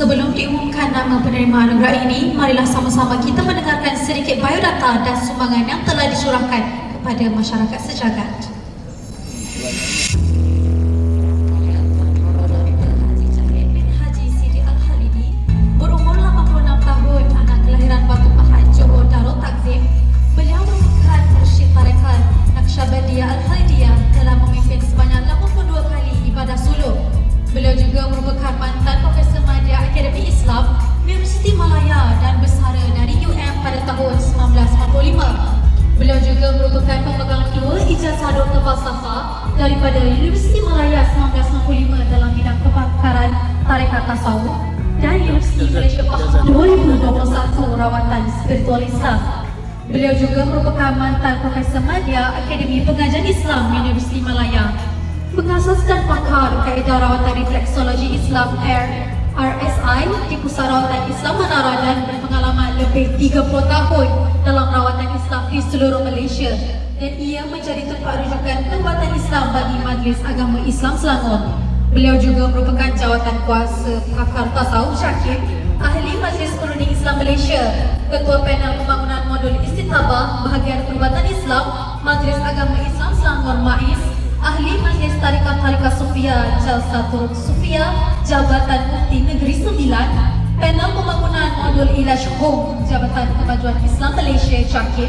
Sebelum diumumkan nama penerima anugerah ini, marilah sama-sama kita mendengarkan sedikit biodata dan sumbangan yang telah dicurahkan kepada masyarakat sejagat. Haji Sidi Al-Khalidi berumur 86 tahun, anak kelahiran Batu Pahat, Johor Darul Takzim. Beliau merupakan mursyid tarekat Naqsyabandiyah Al-Khalidiyah telah memimpin sebanyak 82 kali ibadah suluk. Beliau juga merupakan mantan Profesor Madya Akademi Islam Universiti Malaya dan bersara dari UM pada tahun 1945. Beliau juga merupakan pemegang dua ijazah doktor falsafah daripada Universiti Malaya 1995 dalam bidang kepakaran tarekat tasawuf dan Universiti Malaysia Pahang 2021 rawatan spiritual Islam. Beliau juga merupakan mantan Profesor Madya Akademi Pengajian Islam Universiti Malaya. Dan pakar kaedah rawatan refleksologi Islam Air RSI di Pusat Rawatan Islam Menara dan berpengalaman lebih 30 tahun dalam rawatan Islam di seluruh Malaysia dan ia menjadi tempat rujukan perubatan Islam bagi Majlis Agama Islam Selangor. Beliau juga merupakan jawatan kuasa pakar tasawuf Syakir, ahli Majlis Perunding Islam Malaysia, Ketua Panel Pembangunan Modul Istitabah Bahagian Perubatan Islam, Majlis Agama Islam Selangor MAIS, Majlis Tarikat-Tarikat Sufia Jalsatul Sufia Jabatan Mufti Negeri Sembilan. Panel Pembangunan Modul Ilaj Home Jabatan Kemajuan Islam Malaysia Jakib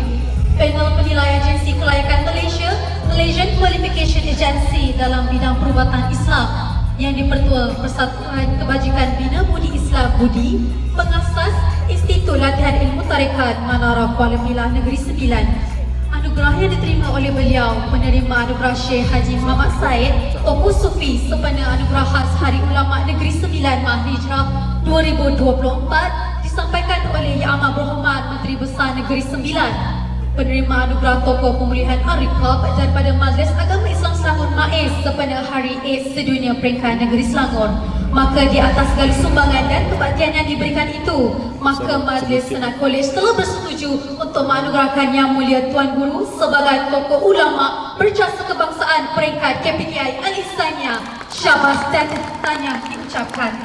Panel Penilai Agensi Kelayakan Malaysia Malaysian Qualification Agency dalam bidang perubatan Islam. Yang dipertua Persatuan Kebajikan Bina Budi Islam Budi Pengasas Institut Latihan Ilmu Tarikat Manara Kuala Pilah Negeri Sembilan Anugerah yang diterima oleh beliau menerima anugerah Syekh Haji Muhammad Said Tokoh Sufi sempena anugerah khas Hari Ulama Negeri Sembilan Mah Hijrah 2024 disampaikan oleh Yang Amat Berhormat Menteri Besar Negeri Sembilan penerima anugerah tokoh pemulihan Arikab daripada Majlis Agama Islam Selangor MAIS sempena Hari AIDS Sedunia Peringkat Negeri Selangor. Maka di atas segala sumbangan dan kebaktian yang diberikan itu maka Majlis Senat Kolej telah bersetuju untuk menganugerahkan Yang Mulia Tuan Guru sebagai tokoh ulama berjasa kebangsaan peringkat KPTI Al-Ihsaniyah Syabas dan tanya diucapkan